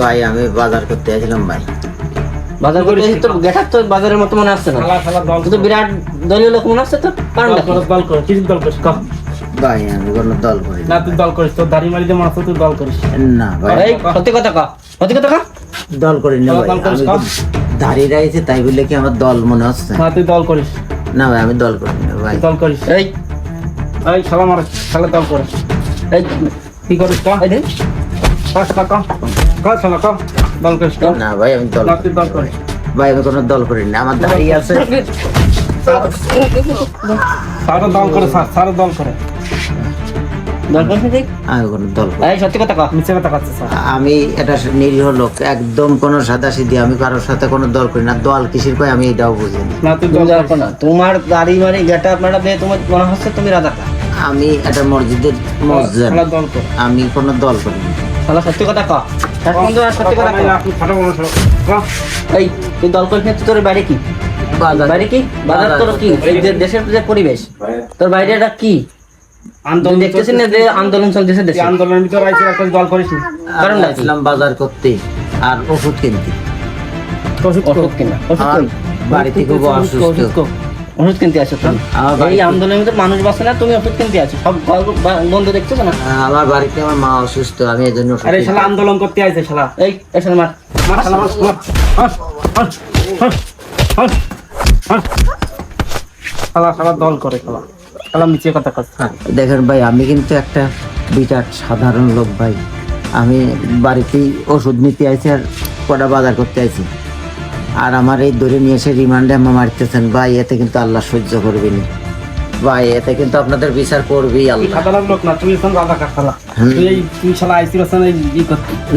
ভাই আমি বাজার করতে আসছিলাম ভাই। বাজার করতে এসে তোর গেটার তো বাজারের মতো মনে আসছে না। শালা শালা দল তুই তো বিরাট দলীয় লোক মনে আসছে তোর? কারণ দল করো দল কিছু দল করিস ভাই আমি কোনো দল করি না। তুই দল করিস তোর দাড়ি মারি দিয়ে তুই দল করিস। না ভাই। সত্যি কথা কা সত্যি কথা কা দল করি না ভাই। দল করিস তো দাঁড়িয়ে তাই বলে কি আমার দল মনে হচ্ছে? না তুই দল করিস। না ভাই আমি দল করি না ভাই। দল করিস। এই। এই শালা মার শালা দল করে এই। কি করিস কহ? এই শালা কহ কহ শালা কহ দল করিস না ভাই আমি দল দল করিস। ভাই আমি কোনো দল করি না আমার দাঁড়িয়ে আছে। সারা দল করে সা- দল করে। দরকার নেই দেখ আমি কোনো দল করি না। এই সত্যি কথা কা নিচে কথা কাছে স্যার। আমি এটা নিরীহ লোক একদম কোনো সাদা সিধি আমি কারোর সাথে কোনো দল করি না। দল কিসের কয় আমি এটাও বুঝি না। তোমার গাড়ি মারি গেটা আপনারা দিয়ে তোমার মনে হচ্ছে তুমি রাজাকার। আমি এটা মসজিদের মসজিদ। আমি কোনো দল করি না। সত্যি কথা কা আর সত্যি কথা। এই তুই দল করিস তোর বাড়ি কি? বাজার। বাড়ি কি? বাজার তোর কি? দেশের যে পরিবেশ তোর বাইরে এটা কি? আন্দোলন তুই দেখতেছিস না যে আন্দোলন চলতেছে দেশে? আন্দোলনের ভিতরে আইছিস একটা দল করিস কারণ? আসলাম বাজার করতে আর ওষুধ কিনতে। ওষুধ ওষুধ কিনা ওষুধ? বাড়িতে খুব অসুস্থ। ওষুধ কিনতে আসো তুমি। আমার এই আন্দোলনের ভিতরে মানুষ বাঁচে না তুমি ওষুধ কিনতে আছো সব বন্ধু দেখছ না? আমার বাড়িতে আমার মা অসুস্থ আমি এই জন্য আরে শালা আন্দোলন করতে আইছে শালা। এই এসে মার। মার শালা মার মার মার শালা শালা দল করে শালা। শালা নিচে কথা কাজ দেখেন ভাই আমি কিন্তু একটা বিরাট সাধারণ লোক ভাই। আমি বাড়িতেই ওষুধ নিতে আইছি আর কটা বাজার করতে আইছি। আর আমার এই ধরে নিয়ে এসে রিমান্ডে আমার মারতেছেন। ভাই এতে কিন্তু আল্লাহ সহ্য করবে না ভাই এতে কিন্তু আপনাদের বিচার করবেই আল্লাহ।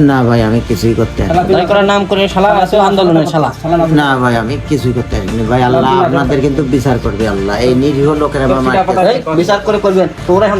না ভাই আমি কিছুই করতে নাম করে শালা আন্দোলনের শালা। না ভাই আমি কিছুই করতে পারিনি ভাই আল্লাহ আপনাদের কিন্তু বিচার করবে আল্লাহ। এই নিরীহ লোকের আমার বিচার করে করবেন। তোরা এখন